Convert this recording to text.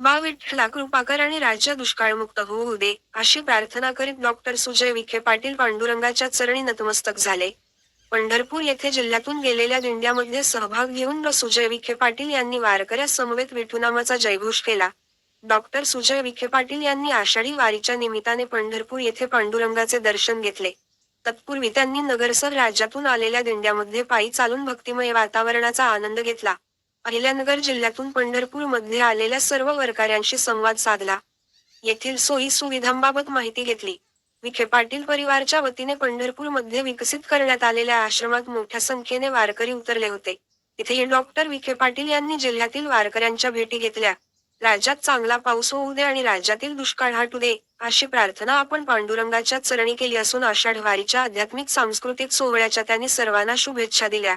बा विठ्ठला कृपा कर आणि राज्य दुष्काळमुक्त होऊ दे अशी प्रार्थना करीत डॉक्टर सुजय विखे पाटील पांडुरंगाच्या चरणी नतमस्तक झाले. पंढरपूर येथे जिल्ह्यातून गेलेल्या दिंड्यामध्ये सहभाग घेऊन सुजय विखे पाटील यांनी वारकऱ्या समवेत विठुनामाचा जयघोष केला. डॉक्टर सुजय विखे पाटील यांनी आषाढी वारीच्या निमित्ताने पंढरपूर येथे पांडुरंगाचे दर्शन घेतले. तत्पूर्वी त्यांनी नगरसर राज्यातून आलेल्या दिंड्यामध्ये पायी चालून भक्तिमय वातावरणाचा आनंद घेतला. अहिल्यानगर जिल्ह्यातून पंढरपूरमध्ये आलेल्या सर्व वारकऱ्यांशी संवाद साधला. येथील सोयी सुविधांबाबत माहिती घेतली. विखे पाटील परिवारच्या वतीने पंढरपूरमध्ये विकसित करण्यात आलेल्या आश्रमात मोठ्या संख्येने वारकरी उतरले होते. तिथेही डॉक्टर विखे पाटील यांनी जिल्ह्यातील वारकऱ्यांच्या भेटी घेतल्या. राज्यात चांगला पाऊस होऊ दे आणि राज्यातील दुष्काळ हटू दे अशी प्रार्थना आपण पांडुरंगाच्या चरणी केली असून आषाढवारीच्या आध्यात्मिक सांस्कृतिक सोहळ्याच्या त्यांनी सर्वांना शुभेच्छा दिल्या.